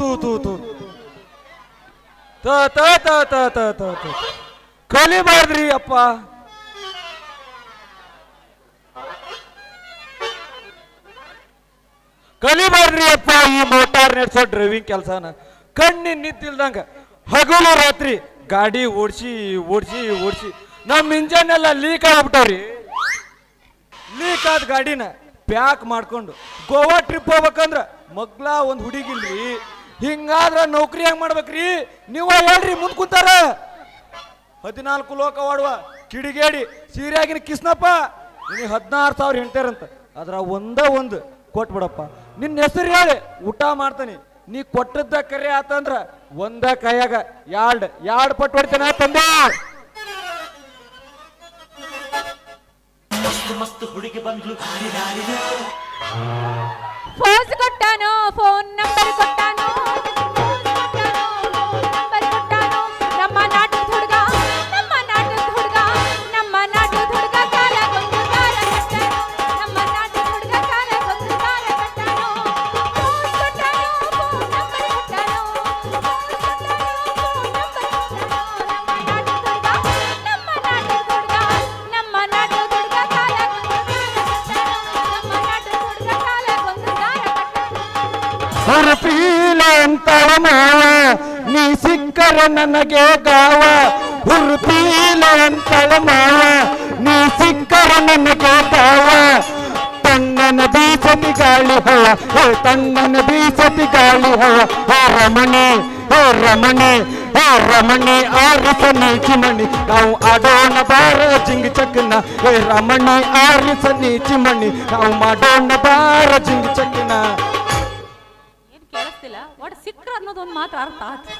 ತೂ ತೂ ತೂ, ತ. ತ ತ ತ ತ ತ. ಕಲಿಬಾರ್ದ್ರಿ ಅಪ್ಪ. ಕಲಿಬಾರ್ದ್ರಿ ಅಪ್ಪ, ಈ ಮೋಟಾರ್ ನಡೆಸೋ ಡ್ರೈವಿಂಗ್ ಕೆಲಸನ. ಕಣ್ಣಿನ ನಿಂತಿಲ್ದಂಗ ಹಗಲು ರಾತ್ರಿ ಗಾಡಿ ಓಡಿಸಿ ಓಡಿಸಿ ಓಡಿಸಿ. ನಮ್ಮ ಇಂಜನ್ ಎಲ್ಲ ಲೀಕ್ ಆಗ್ಬಿಟ್ಟವ್ರಿ. ಲೀಕ್ ಆದ ಗಾಡಿನ ಪ್ಯಾಕ್ ಮಾಡ್ಕೊಂಡು ಗೋವಾ ಟ್ರಿಪ್ ಹೋಗ್ಬೇಕಂದ್ರ ಮಗ್ಲ ಒಂದು ಹುಡುಗಿಲ್ರಿ. ಹಿಂಗಾದ್ರ ನೌಕರಿ ಹೆಂಗ್ ಮಾಡ್ಬೇಕ್ರಿ? ನೀವ ಹೇಳ್ರಿ ಮುಂದ್ ಕುಂತಾರ. ಹದಿನಾಲ್ಕು ಲೋಕ ಓಡುವ ಕಿಡಿಗೇಡಿ ಸೀರೆಯಾಗಿನ ಕಿಸ್ನಪ್ಪ. ನಿನಗೆ ಹದಿನಾರು ಸಾವಿರ ಹೆಂಡ್ತಾರಂತ. ಅದ್ರ ಒಂದ ಒಂದು ಕೊಟ್ಬಿಡಪ್ಪ ನಿನ್ನ ಹೆಸರು ಹೇಳಿ ಊಟ ಮಾಡ್ತಾನೆ. ನೀ ಕೊಟ್ಟದ್ದ ಕರೆ ಆತಂದ್ರ ಒಂದ ಕೈಯಾಗ ಯಾರ್ಡ್ ಯಾರ್ಡ್ ಪಟ್ಟು ಹೊಡಿತಾನೆ ತಂದೆ. ಮಸ್ತ್ ಮಸ್ತು ಹುಡುಗಿ ಬಂದ್ಲು. ಫೋನ್ ಕೊಟ್ಟಾನು ಫೋನ್ ನಂಬರ್ ಕೊಟ್ಟಾನು? ಸಿಕ್ಕರ ನನಗೆ ಗಾವ ಹುರುಪೀಲ ಅಂತಳ ಮಾವ, ನೀ ಸಿಕ್ಕರ ನನಗೆ ಗಾವ ತಣ್ಣನ ಬೀಸತಿ ಗಾಳಿ ಹೋ ಹೋ, ತಣ್ಣನ ಬೀಸತಿ ಗಾಳಿ ಹೋ ಹೋ ರಮಣಿ ಹೋ ರಮಣಿ ಹೋ ರಮಣಿ, ಆರಿಸ ನೀಚಿಮಣಿ ನಾವು ಆಡೋಣ ಬಾರ ಜಿಂಗ್ ಚಕ್ಕನ, ಹೇ ರಮಣಿ, ಆರಿಸ ನೀಚಿಮಣಿ ನಾವು ಮಾಡೋಣ ಬಾರ ಜಿಂಗ್ ಚಕ್ಕನ. ಏನ್ ಕೇಳಿಸ್ತಿಲ್ಲ? ಒಟ್ಟು ಸಿಕ್ಕರು ಅನ್ನೋದೊಂದು ಮಾತ್ರ ಮಾತು ಅರ್ಥ ಆಯ್ತು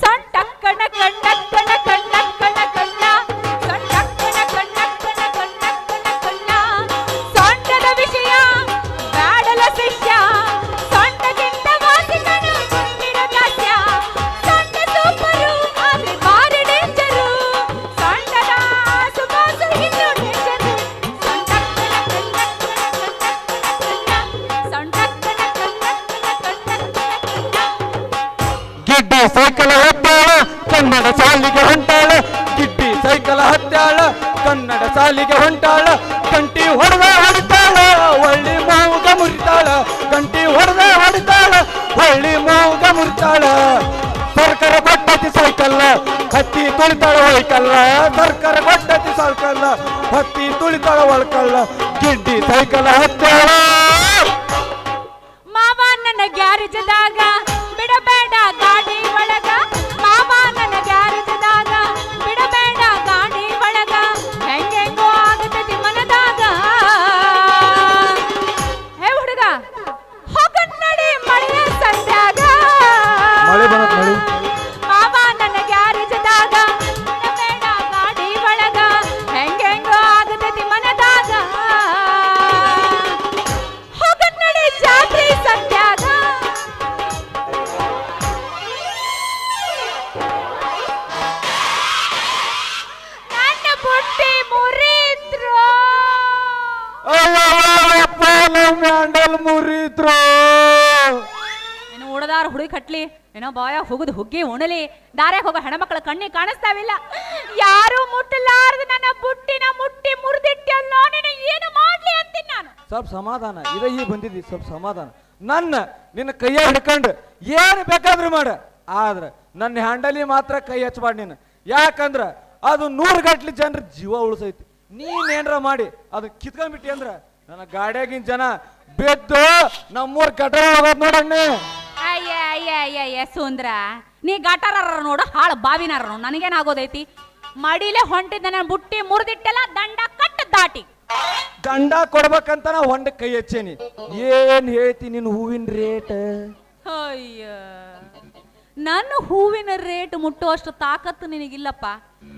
ಸಣ್ಣ ಟಕ್ಕಣ ಕಣ್ಣ ಕಣ್ಣ ಕಣ್ಣ ಕಣ್ಣ ಗಿಡ್ಡಿ ಸೈಕಲ್ ಹತ್ತಾಳ, ಕನ್ನಡ ಸಾಲಿಗೆ ಹೊಂಟಾಳ ಗಿಡ್ಡಿ ಸೈಕಲ್ ಹತ್ತಾಳ, ಕನ್ನಡ ಸಾಲಿಗೆ ಹೊಂಟಾಳ, ಕಂಟಿ ಹೊಡೆದ ಹೊಡಿತಾಳ ಒಳ್ಳಿ ಮಾವುಗ ಮುರಿತಾಳ, ಕಂಟಿ ಹೊಡೆದ ಹೊಡಿತಾಳ ಒಳ್ಳಿ ಮಾವುಗ ಮುರಿತಾಳ. ಸರ್ಕಾರ ಕೊಟ್ಟತಿ ಸೈಕಲ್, ಹತ್ತಿ ತುಳಿತಾಳ ಒಳ್ಕಲ್ಲ ಸರ್ಕಾರ ಕೊಟ್ಟತಿ ಸೈಕಲ್ಲ ಹತ್ತಿ ತುಳಿತಾಳ ಒಳ್ಕಲ್ಲ ಗಿಡ್ಡಿ ಸೈಕಲ್ ಹತ್ತಾಳ. ಮಾವ ನನ್ನ ಗ್ಯಾರೇಜ್ ಬಿಡಬೇಡ ಕಟ್ಲಿ. ಏನೋ ಬಾಯ ಹೋಗುದು ಹುಗ್ಗಿ ಉಣಲಿ. ದಾರ್ಯಾಗ ಹೋಗೋ ಹೆಣ್ಮಕ್ಳ ಕಣ್ಣಿ ಕಾಣಿಸ್ತಾವಿಲ್ಲ. ಯಾರು ಮುಟ್ಟಲಾರದ ನನ್ನ ಬುಟ್ಟಿನ ಮುಟ್ಟಿ ಮುರಿದಿಟ್ಟಲ್ಲೋ ನೀನು ಏನು ಮಾಡ್ಲಿ ಅಂತೀನಿ ನಾನು? ಸ್ವಲ್ಪ ಸಮಾಧಾನ. ಇದ ಈ ಬಂದಿದ್ದಿ, ಸ್ವಲ್ಪ ಸಮಾಧಾನ. ನನ್ನ, ನಿನ್ನ ಕೈಯ ಹಿಡ್ಕೊಂಡು ಏನು ಬೇಕಾದ್ರೂ ಮಾಡ. ಆದ್ರ ನನ್ನ ಹ್ಯಾಂಡಲಿ ಮಾತ್ರ ಕೈ ಹಚ್ಚಬಾರ್ದು ನೀನು. ಯಾಕಂದ್ರ ಅದು ನೂರು ಗಟ್ಲಿ ಜನರ ಜೀವ ಉಳಿಸೈತಿ. ನೀನೇನ್ರ ಮಾಡಿ, ಅದು ಕಿತ್ಕೊಂಡ್ಬಿಟ್ಟಿ ಅಂದ್ರ ನನ್ನ ಗಾಡಿಯಾಗಿನ ಜನ ಬಿದ್ದು ನಮ್ಮೂರ್ ಕಟ್ಟ ನೋಡಣ್ಣ ಅಯ್ಯ ಸುಂದ್ರ. ನೀ ಗಟಾರ ನೋಡು ಹಾಳು ಬಾವಿನಾರ ನೋಡು. ನನಗೇನಾಗೋದೈತಿ? ಮಡಿಲೆ ಹೊಂಟಿದ್ದ ನನ್ನ ಬುಟ್ಟಿ ಮುರಿದಿಟ್ಟೆಲ್ಲ ದಂಡ ಕಟ್ಟ ದಾಟಿ. ದಂಡ ಕೊಡ್ಬೇಕಂತ ನಾ ಹೊಂಡ ಕೈ ಹಚ್ಚೇನಿ. ಏನ್ ಹೇಳ್ತಿ ನಿನ್ ಹೂವಿನ ರೇಟ್? ಅಯ್ಯ. ನನ್ನ ಹೂವಿನ ರೇಟ್ ಮುಟ್ಟುವಷ್ಟು ತಾಕತ್ತು ನಿನಗಿಲ್ಲಪ್ಪ.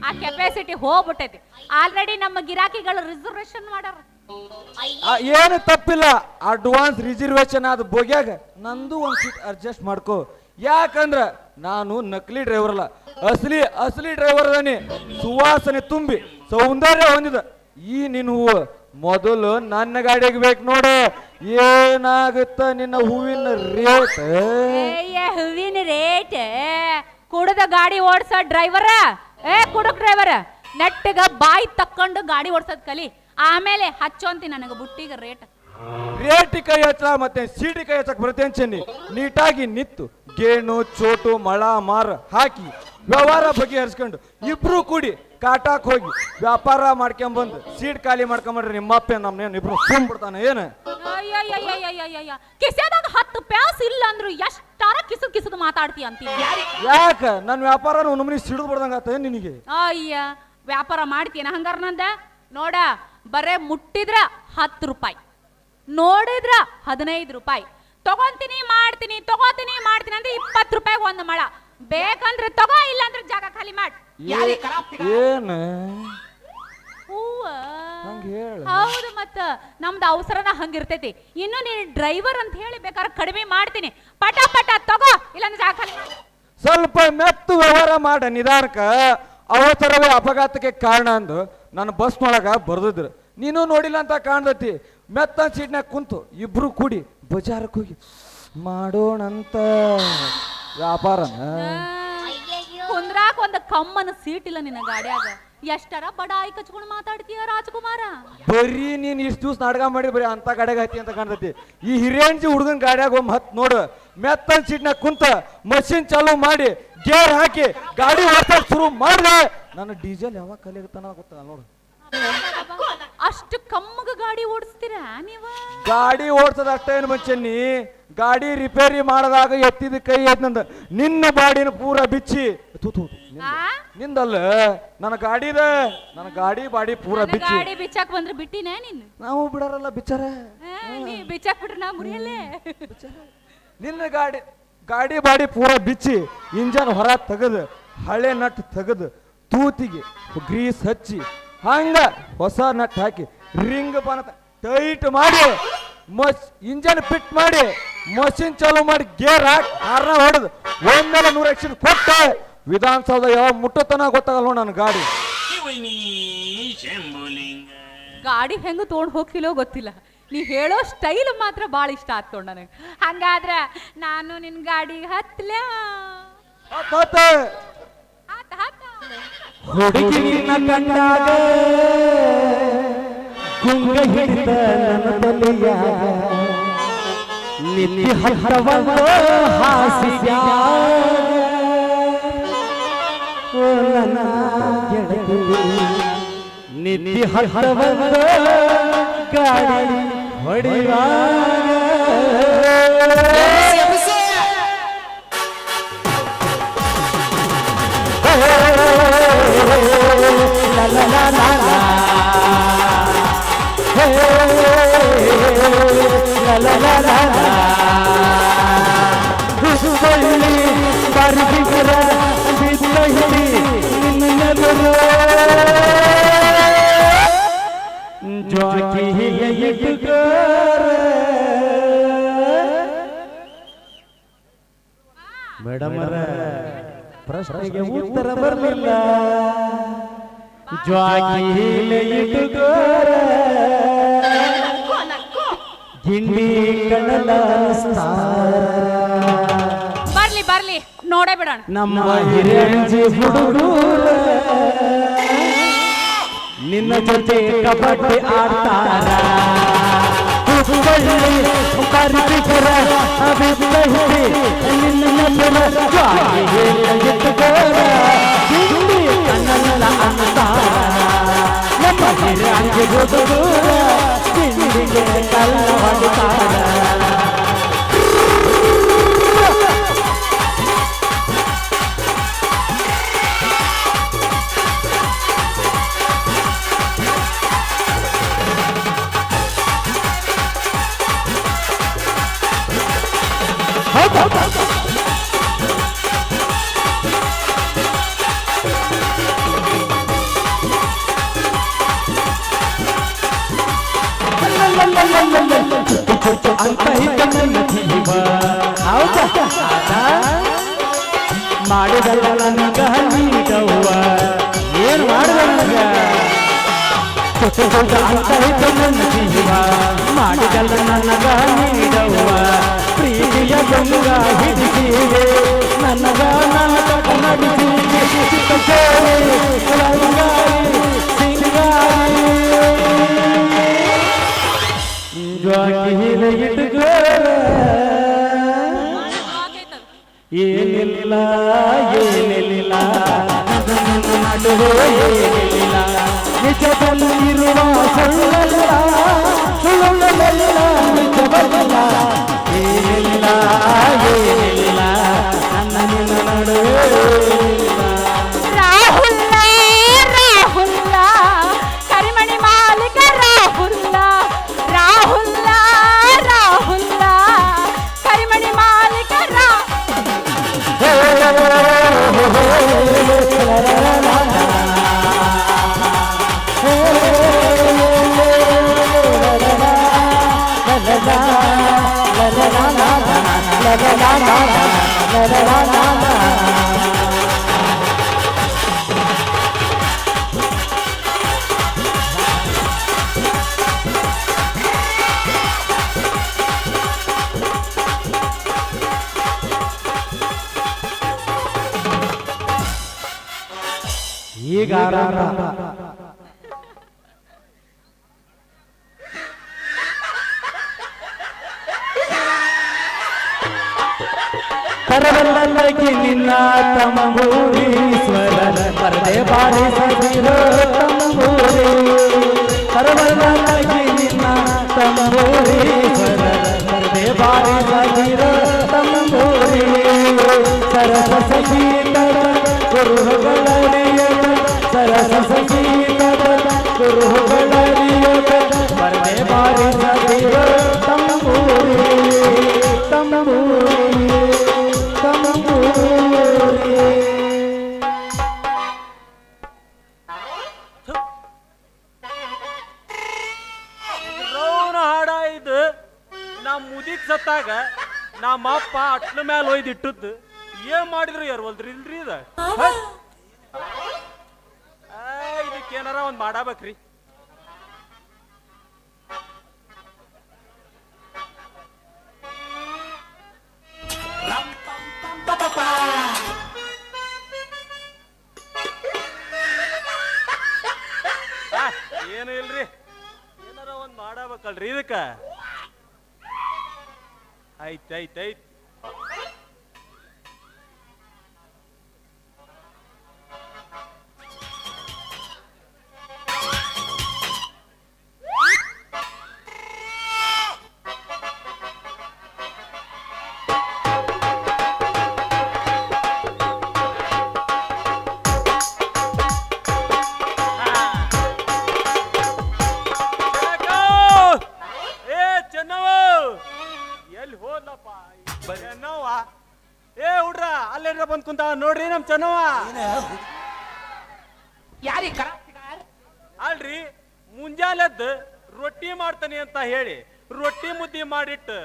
ಆ ಕೆಪಾಸಿಟಿ ಹೋಗ್ಬಿಟ್ಟೈತಿ. ಆಲ್ರೆಡಿ ನಮ್ಮ ಗಿರಾಕಿಗಳು ರಿಸರ್ವೇಶನ್ ಮಾಡ್ಯಾರ ಏನು ತಪ್ಪಿಲ್ಲ. ಅಡ್ವಾನ್ಸ್ ರಿಸರ್ವೇಶನ್ ಆದ ಬೋಗ್ಯಾಗ ನಂದು ಒಂದು ಸೀಟ್ ಅಡ್ಜಸ್ಟ್ ಮಾಡ್ಕೋ. ಯಾಕಂದ್ರ ನಾನು ನಕಲಿ ಡ್ರೈವರ್ ಅಲ್ಲ. ಅಸಲಿ ಅಸಲಿ ಡ್ರೈವರ್ ಅದಾನೆ. ಸುವಾಸನೆ ತುಂಬಿ ಸೌಂದರ್ಯ ಹೊಂದಿದ. ಈ ನಿನ್ನ ಹೂವು ಮೊದಲು ನನ್ನ ಗಾಡಿಗೆ ಬೇಕು ನೋಡು. ಏನಾಗುತ್ತ ನಿನ್ನ ಹೂವಿನ ರೇಟ್ ಏಯ್ಯ ಹೂವಿನ ರೇಟ್ ಕುಡದ ಗಾಡಿ ಓಡ್ಸೋ ಡ್ರೈವರ ಏ ಕುಡಕ್ ಡ್ರೈವರ ನೆಟ್ಟಗ ಬಾಯಿ ತಕ್ಕೊಂಡು ಗಾಡಿ ಓಡ್ಸೋದ್ ಕಲಿ. ಆಮೇಲೆ ಹಚ್ಚು ಅಂತ ನನಗೆ ಬುಟ್ಟಿಗೆ ರೇಟ್ ರೇಟ್ ಕೈ ಹಚ್ಚ ಮತ್ತೆ ಸೀಟಿ ಕೈ ಹಚ್ಚಕ್ ಬರ್ತೇನೆ ಚೆನ್ನಿ ನೀಟಾಗಿ ನಿತ್ತು ಗೇಣು ಚೋಟು ಮಳ ಮಾರ ಹಾಕಿ ವ್ಯವಹಾರ ಬಗೆಹರಿಸ್ಕೊಂಡು ಇಬ್ರು ಕೂಡಿ ಕಾಟಾಕ್ ಹೋಗಿ ವ್ಯಾಪಾರ ಮಾಡ್ಕೊಂಬಂದು ಸೀಟ್ ಖಾಲಿ ಮಾಡ್ಕೊಂಬಂದ್ರೆ ನಿಮ್ಮ ಅಪ್ಪ ನಮ್ನೇನು ಇಬ್ರು ಸುಮ್ ಬಿಡ್ತಾನೆ ಏನು? ಅಯ್ಯಯ್ಯಯ್ಯಯ್ಯಯ್ಯಯ್ಯ. ಕಿಸೆದಾಗ ಹತ್ತು ಪ್ಯಾಸ್ ಇಲ್ಲ ಅಂದ್ರು ಎಷ್ಟಾರ ಕಿಸು ಕಿಸದ್ ಮಾತಾಡ್ತಿ ಅಂತೀನಿ ಯಾಕ? ನನ್ನ ವ್ಯಾಪಾರ ನಮ್ಮನಿ ಸಿಡಿದು ಬಿಡ್ದಂಗ ಆತ ನಿನಗೆ? ಅಯ್ಯ ವ್ಯಾಪಾರ ಮಾಡ್ತೀನ ಹಂಗಾರ ನಂದ? ನೋಡ ಬರೇ ಮುಟ್ಟಿದ್ರ ಹತ್ತು ರೂಪಾಯಿ ನೋಡಿದ್ರ ಹದಿನೈದು ರೂಪಾಯಿ. ತಗೊಂತೀನಿ ಮಾಡ್ತೀನಿ ತಗೋತೀನಿ ಮಾಡ್ತೀನಿ ಅಂದ್ರೆ ಇಪ್ಪತ್ತು ರೂಪಾಯಿ ಒಂದು ಮಳ. ಬೇಕಂದ್ರೆ ತಗೋ ಇಲ್ಲಾಂದ್ರೆ ಜಾಗ ಖಾಲಿ ಮಾಡ್. ಏನು. ಹೌದು ಮತ್ತ ನಮ್ದು ಅವಸರನ ಹಂಗಿರ್ತೈತಿ. ಇನ್ನು ನೀನ್ ಡ್ರೈವರ್ ಅಂತ ಹೇಳಿ ಬೇಕಾದ್ರೆ ಕಡಿಮೆ ಮಾಡ್ತೀನಿ. ಪಟ ಪಟ ತಗೋ ಇಲ್ಲಾಂದ್ರೆ ಜಾಗ ಖಾಲಿ. ಸ್ವಲ್ಪ ಮೆತ್ತು ವ್ಯವಹಾರ ಮಾಡ ನಿಧಾನಕ್ಕ. ಅವಸರವೇ ಅಪಘಾತಕ್ಕೆ ಕಾರಣ ಅಂದು. ನನ್ನ ಬಸ್ನೊಳಗ ಬರ್ದಿದ್ರು. ನೀನು ನೋಡಿಲ್ಲ ಅಂತ ಕಾಣ್ದತಿ. ಮೆತ್ತ ಸೀಟ್ನಾಗ ಕುಂತು ಇಬ್ರು ಕೂಡಿ ಬಜಾರಕ್ಕೆ ಹೋಗಿ, ಮಾಡೋಣಂತ. ವ್ಯಾಪಾರನ? ಕುಂದ್ರಾಕ ಒಂದು ಕಮ್ಮನ ಸೀಟ್ ಇಲ್ಲ ನಿನ್ನ ಗಾಡ್ಯಾಗ. ಎಷ್ಟರ ಬಡಾಯಿ ಕಚ್ಕೊಂಡು ಮಾತಾಡ್ತೀಯ ರಾಜಕುಮಾರ? ಬರೀ ನೀನ್ ಇಷ್ಟು ದಿವ್ಸ ನಾಟಕ ಮಾಡಿ ಬರೀ ಅಂತ ಗಾಡ್ಯಾಗ ಹತ್ತಿ ಅಂತ ಕಾಣ್ತತಿ. ಈ ಹಿರಿಯಂಜಿ ಹುಡುಗನ ಗಾಡಿಯಾಗ ಒಮ್ಮೆ ಹತ್ ನೋಡು. ಮೆತ್ತನ್ ಸೀಟ್ನಾಗ ಕುಂತ ಮಷಿನ್ ಚಾಲು ಮಾಡಿ ಗೇರ್ ಹಾಕಿ ಗಾಡಿ ಓಡ್ಸಕ್ ಶುರು ಮಾಡಿದೆ. ನನ್ನ ಡೀಸೆಲ್ ಯಾವಾಗ ಕಲಿಯುತ್ತಾನ ಗೊತ್ತಲ್ಲ ನೋಡು. ಅಷ್ಟು ಕಮ್ಮಗ ಗಾಡಿ ಓಡಿಸ್ತೀರಾ ನೀವ? ಗಾಡಿ ಓಡ್ಸೋದು ಅಷ್ಟೇ ಏನು ಮಂಚನ್ನಿ ಗಾಡಿ ರಿಪೇರಿ ಮಾಡಿದಾಗ ಎತ್ತಿದ ಕೈ ಎತ್ತಂದ ನಿನ್ನ ಬಾಡಿನ ಪೂರ ಬಿಚ್ಚಿ ತೂ? ನಿಂದಲ್ಲ ನನ್ನ ಗಾಡಿದ ನನ್ನ ಗಾಡಿ ಬಾಡಿ ಪೂರ ಬಿಚ್ಚಿ. ಗಾಡಿ ಬಿಚ್ಚಾಕ್ ಬಂದ್ರೆ ಬಿಟ್ಟಿನ ನೀನು? ನಾವು ಬಿಡಾರಲ್ಲ ಬಿಚ್ಚಾರ. ಬಿಚ್ಚಾಕ್ ಬಿಟ್ರೆ ನಾ ಮುರಿಯಲ್ಲೇ? ನಿನ್ನ ಗಾಡಿ ಗಾಡಿ ಬಾಡಿ ಪೂರ ಬಿಚ್ಚಿ ಇಂಜನ್ ಹೊರ ತೆಗೆದು ಹಳೆ ನಟ್ ತೆಗೆದು ತೂತಿಗೆ ಗ್ರೀಸ್ ಹಚ್ಚಿ ಹಂಗ ಹೊಸ ನಟ್ ಹಾಕಿ ರಿಂಗ್ ಬನ ಟೈಟ್ ಮಾಡಿ ಮಸ್ ಇಂಜನ್ ಫಿಟ್ ಮಾಡಿ ಮಷಿನ್ ಚಾಲು ಮಾಡಿ ಗೇರ್ ಹಾಕಿ ಕಾರ್ನ ಹೊಡೆದು ಒಂದೆಲ್ಲ ನೂರ ಎಕ್ಷನ್ ಕೊಟ್ಟ. ವಿಧಾನಸೌಧ ಯಾವ ಮುಟ್ಟತನ ಗೊತ್ತಾಗಲ್ಲ ನನ್ನ ಗಾಡಿ. ಗಾಡಿ ಹೆಂಗ ತೊಗೊಂಡು ಹೋಗ್ತಿಲ್ಲೋ ಗೊತ್ತಿಲ್ಲ. ನೀ ಹೇಳೋ ಸ್ಟೈಲ್ ಮಾತ್ರ ಭಾಳ ಇಷ್ಟ ಆತ್ ನನಗೆ. ಹಂಗಾದ್ರ ನಾನು ನಿನ್ ಗಾಡಿ ಹತ್ಲ. ಹತ್ ಹತ್. ಹತ್ ಹತ್ತ ಹುಡುಗಿ ಕಂಡಾಗ ಗುಂಗ ಹಿಡಿದ ನನ್ನ ತಲೆಯಾಗ ನಿತ್ಯ ಹತ್ತವಂತ ಹಾಸಿಯ ಓ ನನ್ನ ಗೆಳತಿ ನಿತ್ಯ ಹತ್ತವಂತ ಗಾಡಿ ಹೊಡಿವಾಗ ಮೇಡಮ್ ಪ್ರಶ್ನೆಗೆ ಉತ್ತರ ಬರಲಿಲ್ಲ ಜ್ವಾಗಿಲೆ ಇಟ್ಟುಕೋರ ಗಿಂಡಿ ಕಣದ ಬರ್ಲಿ ಬರ್ಲಿ ನೋಡೇ ಬಿಡೋಣ. ನಮ್ಮ ಹಿರಿಯಂಜಿ ಹುಡುಗೂರ ನಿನ್ನ ಜೊತೆ ಕಬಡ್ಡಿ ಆಡ್ತಾರ. ನಿನ್ನ ನೆನಪಿನ ಕಣಲ ಅಂತಾರ. ನಮ್ಮ ಹಿರೇಂಜಿ ಹುಡುಗೂರ Go, go, go. ನೀಡವ್ವ ಏನು ಮಾಡಿದ ನನಗ ಅಂತ ಇದ್ದ ನನ್ನ ಮಾಡಿದಲ್ಲ ನನಗ ನೀಡವ್ವ ಪ್ರೀತಿಯ ಗಂಗ ಹಿಡಿಸಿವೆ ನನಗ ನನಗ ನಡಿಸಿ ಚಿಕ್ಕಚೇರಿ ರಂಗಾರಿ ಸಿಂಗಾರಿ ಜ್ವಾಕಿರ ಇಟ್ಕೋರ ಏನಿಲ್ಲ ಏನಿಲ್ಲ ನನ್ನ ನಡುವೆ ಏನಿಲ್ಲ. ನಿಜದಲ್ಲಿರುವ ಸುಳ್ಳಲ್ಲ ಸುಳ್ಳಲ್ಲ ನಿಜವಲ್ಲ ಈಗ ಆರಾಮ ಕರವಲ್ಲಗಿ ನಿನ್ನ ತಮಗೂರೀಶ್ವರ ಪರದೆ ಬಾರಿಸದಿರೋ ತಮಗೂರಿ. ಕರವಲ್ಲಗಿ ನಿನ್ನ ತಮಗೂರೀಶ್ವರ ಪರದೆ ಬಾರಿಸದಿರೋ ತಮಗೂರಿ. ಸರಸ ಸಂಗೀತದ ಗುರುಗಳರಿಯದ ಸರಸ ಸಂಗೀತದ ಗುರುಗಳರಿಯದ ಪರದೆ ಬಾರಿಸದಿರೋ ಮುದಿಕ್ ಸತ್ತಾಗ ನಮ್ಮ ಅಪ್ಪ ಅಟ್ಲ ಮ್ಯಾಲ ಒಯ್ದು ಇಟ್ಟದ್ದು. ಏನ್ ಮಾಡಿದ್ರು ಯಾರ್ವಲ್ದ್ರಿ ಇಲ್ರಿ ಇದ? ಇದಕ್ಕೆ ಏನಾರ ಒಂದ್ ಮಾಡಬೇಕ್ರಿ. ಏನು ಇಲ್ರಿ? ಏನಾರ ಒಂದ್ ಮಾಡಬೇಕಲ್ರಿ ಇದಕ್ಕ? ಆಯ್ತ್ ಆಯ್ತ್ ಆಯ್ತ್ ರೊಟ್ಟಿ ಮುದ್ದಿ ಮಾಡಿಟ್ಟು,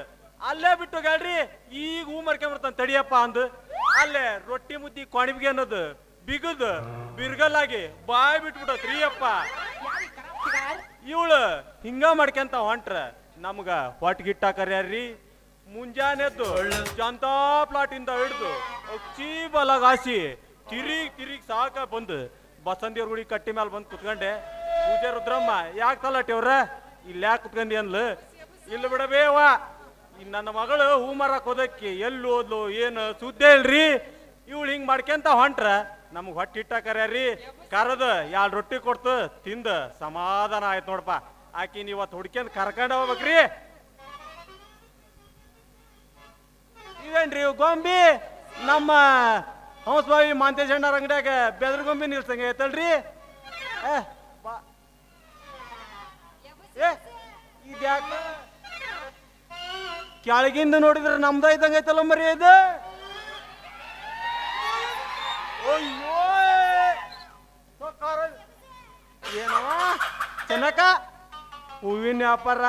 ಅಲ್ಲೇ ಬಿಟ್ಟು ಗಾಡ್ರಿ ಈಗ ಹೂ ಮರ್ಕೊಂಬರ್ತಾನೆ ತಡಿಯಪ್ಪ ಅಂದು. ಅಲ್ಲೇ ರೊಟ್ಟಿ ಮುದ್ದಿ ಕೊಣಿವಿಗೆ ಅನ್ನೋದು ಬಿಗದ್ ಬಿರ್ಗಲಾಗಿ ಬಾಯ್ ಬಿಟ್ಬಿಟ್ಟತ್ರಿ ಅಪ್ಪ. ಇವಳು ಹಿಂಗ ಮಾಡ್ಕೊಂತ ಹೊಂಟ್ರ, ನಮ್ಗ ಹೊಟ್ ಗಿಟ್ಟ ಕರ್ಯಾರ್ರಿ ಮುಂಜಾನೆದ್ದು ಜನತಾ ಪ್ಲಾಟ್ ಇಂದ ಹಿಡ್ದು ಅಚ್ಚಿ ಬಲಗಾಸಿ ತಿರಿಗ್ ತಿರಿಗ್ ಸಾಕ ಬಂದು ಬಸಂತಿಯವ್ರ ಗುಡಿ ಕಟ್ಟಿ ಮೇಲೆ ಬಂದು ಕುತ್ಕೊಂಡೆ. ಪೂಜೆ ರುದ್ರಮ್ಮ, ಯಾಕೆ ಅವ್ರ? ಇಲ್ಲಿ ಯಾಕೆ ಕುತ್ಕೊಂಡಿ ಅನ್ಲು ಇಲ್ಲಿ ಬಿಡಬೇವ. ನನ್ನ ಮಗಳು ಹೂ ಮರಕ್ ಹೋದಕ್ಕೆ ಎಲ್ಲಿ ಓದ್ಲು ಏನು ಸುದ್ದಿ ಇಲ್ರಿ? ಇವಳು ಹಿಂಗ್ ಮಾಡ್ಕೊಂತ ಹೊಂಟ್ರ? ನಮ್ಗೆ ಹೊಟ್ಟೆ ಇಟ್ಟ ಕರ್ಯಾರಿ. ಕರದು ಎರಡು ರೊಟ್ಟಿ ಕೊಡ್ತು ತಿಂದ ಸಮಾಧಾನ ಆಯ್ತು ನೋಡಪ್ಪ. ಆಕಿ ಇವತ್ತು ಹುಡ್ಕೊಂಡ್ ಕರ್ಕೊಂಡ್ ಹೋಗ್ಬೇಕ್ರಿ. ಇವೇನ್ರಿ ಇವ್ ಗೊಂಬಿ? ನಮ್ಮ ಹಂಸಬಾವಿ ಮಾಂತೇಶ್ ಅಣ್ಣರ ಅಂಗಡ್ಯಾಗ ಬೆದ್ರ ಗೊಂಬಿ ನಿಲ್ಸಂಗ ಐತಲ್ರಿ? ಏ, ಬಾ. ಏ ಇದ್ಯಾಕ? ಕೆಳಗಿಂದ ನೋಡಿದ್ರೆ ನಮ್ದ ಇದ್ದಂಗೆ ಐತಲ್ಲ ಮರಿ ಇದು ಅಯ್ಯೋ. ಏನವ ಚೆನ್ನಕ ಹೂವಿನ ವ್ಯಾಪಾರ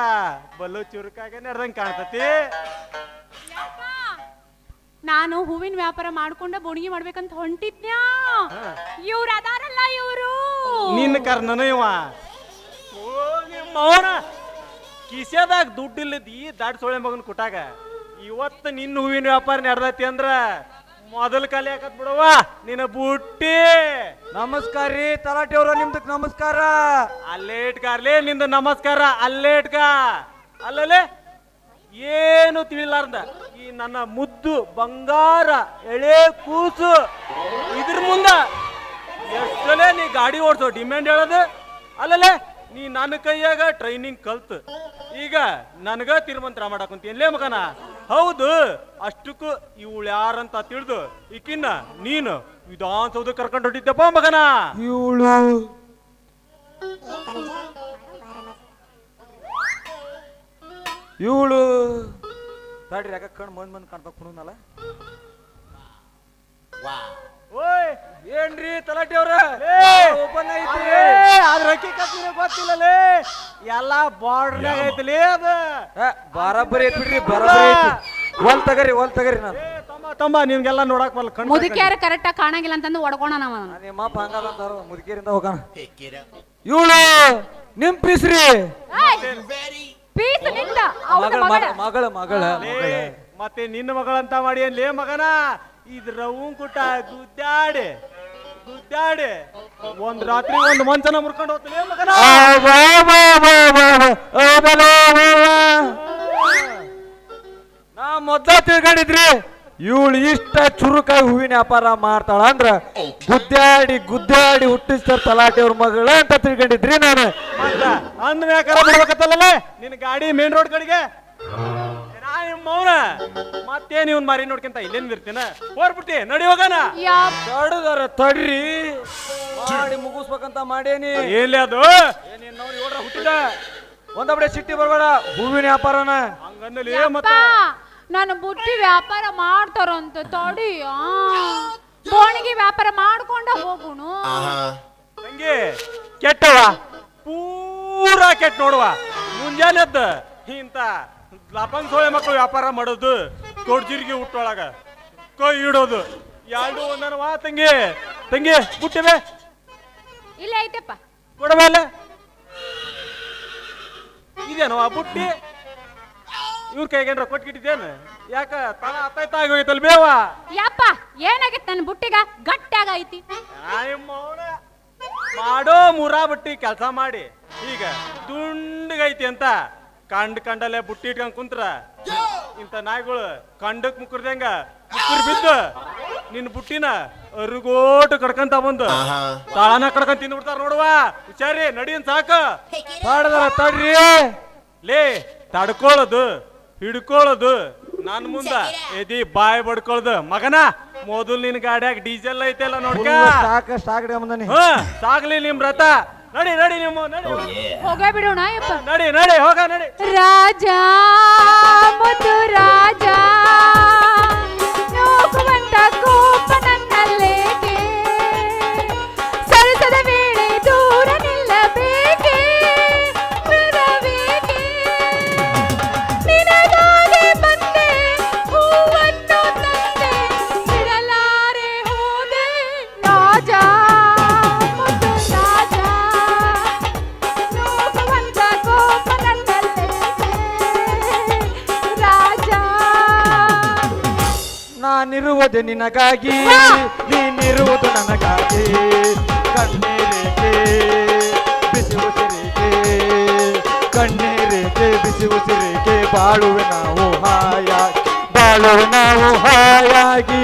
ಬಲ್ಲು ಚುರುಕಾಗೆ ನಡೆದಂಗೆ ಕಾಣ್ತತಿ. ನಾನು ಹೂವಿನ ವ್ಯಾಪಾರ ಮಾಡ್ಕೊಂಡ ಬೋಣಿಗೆ ಮಾಡ್ಬೇಕಂತ ಹೊಂಟಿದ್ನ್ಯಾ? ಇವ್ರ ಅದಾರಲ್ಲ ಇವರು. ನಿನ್ನ ಕರ್ನನ ಇವ. ಓ ನಿಮ್ಮ ಅವನ ಕಿಸೆದಾಗ ದುಡ್ಡು ಇಲ್ಲದ ಈ ದಾಡ್ ಸೊಳ್ಳೆ ಮಗನ ಕುಟಾಗ ಇವತ್ತು ನಿನ್ನ ಹೂವಿನ ವ್ಯಾಪಾರ ನಡೆದೈತಿ ಅಂದ್ರ ಮೊದಲ ಕಾಲಿ ಹಾಕತ್ ಬಿಡವ ನಿನ್ನ ಬುಟ್ಟಿ. ನಮಸ್ಕಾರ ರೀ ತಲಾಟಿ ಅವ್ರ ನಿಮ್ದಕ್ ನಮಸ್ಕಾರ. ಅಲ್ಲೇ ಇಟ್ಕಾರ್ಲೇ ನಿಂದ ನಮಸ್ಕಾರ ಅಲ್ಲೇ ಇಟ್ಕ ಅಲ್ಲಲೇ ಏನು ತಿಳಿಲಾರ್ದ? ಈ ನನ್ನ ಮುದ್ದು ಬಂಗಾರ ಎಳೆ ಕೂಸು. ಇದ್ರ ಮುಂದ ಎಷ್ಟಲೇ ನೀ ಗಾಡಿ ಓಡಿಸೋ ಡಿಮ್ಯಾಂಡ್ ಹೇಳೋದು. ಅಲ್ಲಲೇ ನೀ ನನ್ನ ಕೈಯಾಗ ಟ್ರೈನಿಂಗ್ ಕಲ್ತ್. ಈಗ ನನಗ ತಿರುಮಂತ್ರ ಮಾಡಾಕಂತೀನ್ಲೇ ಮಗನ ಹೌದು ಅಷ್ಟಕ್ಕೂ ಇವಳು ಯಾರಂತ ತಿಳಿದು ಈಕಿನ್ನ ನೀನು ವಿಧಾನಸೌಧ ಕರ್ಕೊಂಡು ಹೊಟ್ಟಿದ್ದಪ್ಪ ಮಗನ. ಇವಳು ಇವಳು? ತಡ್ರಿ ಯಾಕ ಕಣ್ ಮಂದ್ ಮಂದ್ ಕಾಣ್ತಾ ಕುಣನಲ್ಲ ಓಯ್! ಏನ್ರಿ ತಲಾಟಿ ಅವ್ರ? ಓಪನ್ ಐತಿ ಅದ್ರ ಹಕ್ಕಿಕತ್ ಗೊತ್ತಿಲ್ಲ ಗೊತ್ತಿಲ್ಲಲೇ ಎಲ್ಲಾ ಬಾರ್ಡರ್ ಐತಿಲಿ ಅದ? ಬರಬ್ಬರಿ ಐತಿ ಬಿಡ್ರಿ ಬರಾಬರಿ ಐತಿ ಒಲ್ ತಗರಿ ಒಲ್ ತಗರಿ ನಾನು. ತಮ್ಮ ತಮ್ಮ ನಿಮ್ಗೆಲ್ಲ ನೋಡಕ್ ಬಲ್ಲ ಕಣ್ಣು ಮುದುಕಿಯಾರ ಕರೆಕ್ಟಾಗಿ ಕಾಣಂಗಿಲ್ಲ ಅಂತಂದು ಹೊಡ್ಕೋಣ ನಾವ ನಿಮ್ಮ ಅಪ್ಪ ಹಂಗದ ಮುದುಕೇರಿಂದ ಹೋಗೋಣ. ಇವಳು ನಿಮ್ ಪೀಸ್ರಿ ಪೀಸ್ನಿಂದ. ಮಗಳ ಮಗಳ. ಮಗಳ ಮಗಳ ಮತ್ತೆ ನಿನ್ನ ಮಗಳಂತ ಮಾಡಿ ಲೇ ಮಗನ? ಇದ್ರ ಕುಟ ಗುದ್ದಾಡೆ ಗುದ್ದಾಡಿ. ಒಂದ್ ರಾತ್ರಿ ಒಂದ್ ಮಂಚನ ಮುರ್ಕೊಂಡು ಹೋಗ್ತಲೇ ಮಗನ. ನಾ ಮೊದ್ಲ ತಿಳ್ಕೊಂಡಿದ್ರಿ ಇವಳು ಇಷ್ಟ ಚುರುಕಾಗಿ ಹೂವಿನ ವ್ಯಾಪಾರ ಮಾಡ್ತಾಳ ಅಂದ್ರ ಗುದ್ದಾಡಿ ಗುದ್ದಾಡಿ ಹುಟ್ಟಿಸ್ತಾರ ತಲಾಟಿ ಅವ್ರ ಮಗಳ ಅಂತ ತಿಳ್ಕೊಂಡಿದ್ರಿ ನಾನು. ಅಂದ್ರೆ ಅಂದ್ ಮ್ಯಾಕಾರ ನಿನ್ ಗಾಡಿ ಮೇನ್ ರೋಡ್ ಕಡೆಗೆ. ನಿಮ್ಮ ಮೌನ ಮತ್ತೇನ್ ಇವ್ನ್ ಮಾರಿ ನೋಡ್ಕೊಂತ ಇಲ್ಲೇನ್ ಇರ್ತೀನ? ಹೋರ್ಬಿಟ್ಟಿ ನಡಿ ಹೋಗಣ. ಯಪ್ಪ ತಡದಾರ ತಡ್ರಿ. ಮಾಡಿ ಮುಗಿಸ್ಬೇಕಂತ ಮಾಡೇನಿ. ಎಲ್ಲಿ ಅದು? ಏನೇನ್ ನೋಡಿ ನೋಡ್ರ ಹುಟ್ಟಿದ. ಒಂದಬಡೆ ಸಿಟ್ಟಿ ಬರ್ಬೇಡ ಹೂವಿನ ವ್ಯಾಪಾರನ. ಹಂಗಂದಲ್ಲಿ ಯಪ್ಪ ಮತ್ತ? ನಾನು ಬುಟ್ಟಿ ವ್ಯಾಪಾರ ಮಾಡ್ತಾರಂತ ತಡಿ ಆ. ಬೋಣಿಗೆ ವ್ಯಾಪಾರ ಮಾಡ್ಕೊಂಡ ಹೋಗುಣು. ತಂಗಿ ಕೆಟ್ಟವ ಪೂರಾ ಕೆಟ್ಟ ನೋಡುವ. ಮುಂಜಾನೆ ಎದ್ದ ಇಂತ ಲಪಂಗ್ ಸೋಳೆ ಮಕ್ಕಳು ವ್ಯಾಪಾರ ಮಾಡೋದು ಕೊಡ್ಜಿರ್ಗಿ ಹುಟ್ಟೊಳಗ. ಕೈ ಇಡೋದು. ಎರಡು ಒಂದನವಾ ತಂಗಿ. ತಂಗಿ ಬುಟ್ಟಿವೆ ಇಲ್ಲ ಐತೆಪ್ಪ. ಇದೇನೋ ಆ ಬುಟ್ಟಿ? ಇವ್ರ ಕೈಗೇನ್ರ ಕೊಟ್ಕಿಟ್ಟಿದ್ದೇನು ಯಾಕ ತಳ ಅತ್ತೈತ ಆಗೋಯ್ತಲ್ ಬೇವ? ಯಪ್ಪ ಏನಾಗೈತೆ ನನ್ನ ಬುಟ್ಟಿಗ? ಗಟ್ಟಿಯಾಗ ಐತಿ ಮಾಡೋ ಮುರಾ ಬುಟ್ಟಿ ಕೆಲಸ ಮಾಡಿ. ಈಗ ದುಂಡಗೈತಿ ಅಂತ. ಕಂಡ್ ಕಂಡಲ್ಲೇ ಬುಟ್ಟಿ ಇಟ್ಕೊಂಡ್ ಕುಂತ್ರ. ಇಂಥ ನಾಯಿಗಳು ಕಂಡಕ್ ಮುಕ್ಕರ್ದಂಗ ಮುಕ್ಕರ್ ಬಿದ್ದು. ನಿನ್ನ ಬುಟ್ಟಿನ ಅರುಗೋಟು ಕಡ್ಕಂತ ಬಂದು. ತಾಳನ ಕಡ್ಕೊಂಡ್ ತಿಂದು ಬಿಡ್ತಾರ ನೋಡುವ. ಹುಚಾರಿ ನಡೀನ್ ಸಾಕ. ತಾಡದಾರ ತಡ್ರಿ. ಲೇ ತಡ್ಕೊಳ್ಳೋದು ಹಿಡ್ಕೊಳ್ಳೋದು ನನ್ ಮುಂದ ಎದಿ ಬಾಯ್ ಬಡ್ಕೊಳ್ದು. ಮಗನ ಮೊದಲು ನಿನ್ ಗಾಡ್ಯಾಗ ಡೀಸೆಲ್ ಐತೆಲ್ಲ ನೋಡ್ಕ. ಸಾಕ ಸಾಕಡೆ ಸಾಗ್ಲಿ ನಿಮ್ ರಥ. ನಡಿ ನಡಿ ನಿಮ್ಮ ನಡಿ. ಹೋಗೇ ಬಿಡೋಣ ಯಪ್ಪ ನಡಿ ನಡಿ ಹೋಗ ನಡಿ. ರಾಜ ಮುದ್ದು ರಾಜ. ನಾನಿರುವುದು ನಿನಗಾಗಿ. ನೀನಿರುವುದು ನನಗಾಗಿ. ಕಣ್ಣೀರಿಗೆ ಬಿಸಿ ಉಸಿರಿಗೆ. ಕಣ್ಣೀರಿಗೆ ಬಿಸಿ ಉಸಿರಿಗೆ ಬಾಳುವೆ ನಾವು ಹಾಯಾಗಿ. ಬಾಳುವೆ ನಾವು ಹಾಯಾಗಿ.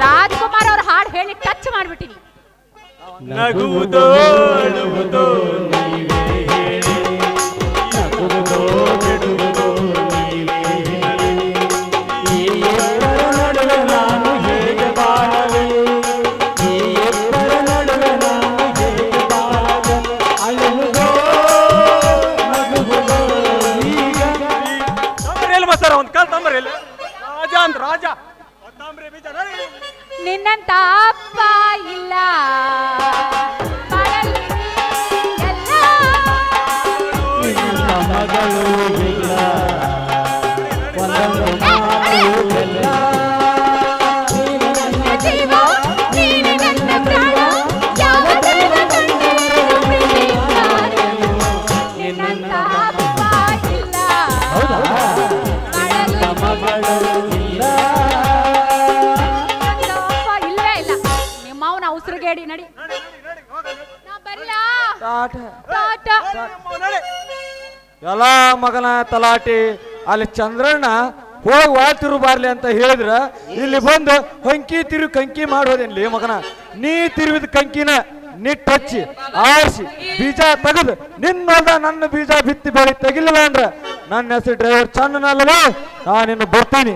ರಾಜ್ಕುಮಾರ್ ಅವ್ರ ಹಾಡು ಹೇಳಿ ಟಚ್ ಮಾಡ್ಬಿಟ್ಟಿನಿ. ನಗುವುದೋ ಅಳುವುದೋ ಎಲ್ಲ ಮಗನ ತಲಾಟಿ, ಅಲ್ಲಿ ಚಂದ್ರಣ್ಣ ಹೋಗಿ ವಾ ತಿರುಬಾರ್ಲಿ ಅಂತ ಹೇಳಿದ್ರ, ಇಲ್ಲಿ ಬಂದು ಹಂಕಿ ತಿರು ಕಂಕಿ ಮಾಡೋದೇನ್ಲಿ ಮಗನ. ನೀ ತಿರುವಿದ ಕಂಕಿನ ನಿಟ್ ಹಚ್ಚಿ, ಆರಿಸಿ, ಬೀಜ ತೆಗೆದು ನಿನ್ನೊಂದ ನನ್ನ ಬೀಜ ಬಿತ್ತಿ ಬೆಳಿ ತೆಗಿಲಿಲ್ಲ ಅಂದ್ರ ನನ್ನ ಹೆಸರು ಡ್ರೈವರ್ ಚಂದನಲ್ಲವೇ? ನಾನು ಇನ್ನು ಬರ್ತೀನಿ.